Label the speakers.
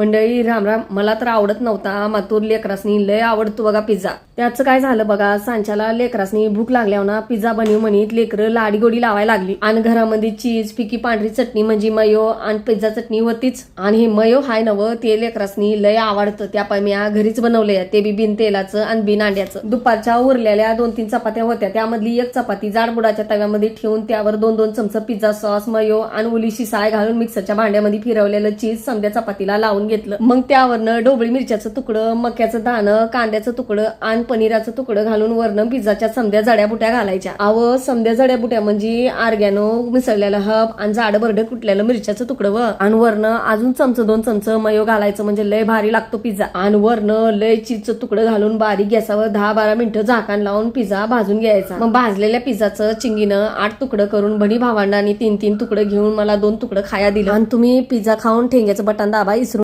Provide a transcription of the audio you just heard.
Speaker 1: मंडळी राम राम. मला तर आवडत नव्हता मातूर लेकरासनी. लय आवडतो बघा पिझ्झा. त्याचं काय झालं बघा सांच्याला लेकरासनी भूक लागल्यावर ना पिझ्झा बनव म्हणीत लेकरं लाडी गोडी लावायला लागली. आणि घरामध्ये चीज फिकी पांढरी चटणी म्हणजे मयो आणि पिझ्झा चटणी होतीच. आणि हे मयो हाय नवं ते लेकरासनी लय आवडतं. त्या पाय मी घरीच बनवले ते बी बिन तेलाचं आणि बिन अंड्याचं. दुपारच्या उरलेल्या दोन तीन चपात्या होत्या. त्यामधली एक चपाती जाडबुडाच्या तव्यामध्ये ठेवून त्यावर दोन दोन चमच पिझ्झा सॉस मयो आणि उलीशी साय घालून मिक्सरच्या भांड्यामध्ये फिरवलेलं चीज संध्या चपातीला लावून घेतलं. मग त्यावरनं डोबळी मिरच्याचं तुकडं मक्याचं दाणं कांद्याचं तुकडं आणि पनीराचं तुकडं घालून वरनं पिझ्झाच्या समध्या जड्या बुट्या घालायच्या. अव समध्या जड्या बुट्या म्हणजे आर्गॅनो मिसळलेलं हब आणि जाडं बरडं कुटलेलं मिरच्याचं तुकडं व. आणि वरनं अजून चमच दोन चमच मयो घालायचं म्हणजे लय भारी लागतो पिझ्झा. आणि वरनं लय चीजचं तुकडं घालून बारीक गॅसावर दहा बारा मिनिटं झाकण लावून पिझ्झा भाजून घ्यायचा. मग भाजलेल्या पिझ्झाचं चिंगीनं आठ तुकडं करून भणी भावांडांनी तीन तीन तुकडं घेऊन मला दोन तुकडं खाया दिलं. आणि तुम्ही पिझ्झा खाऊन ठेंग्याचं बटन दाबा इसरून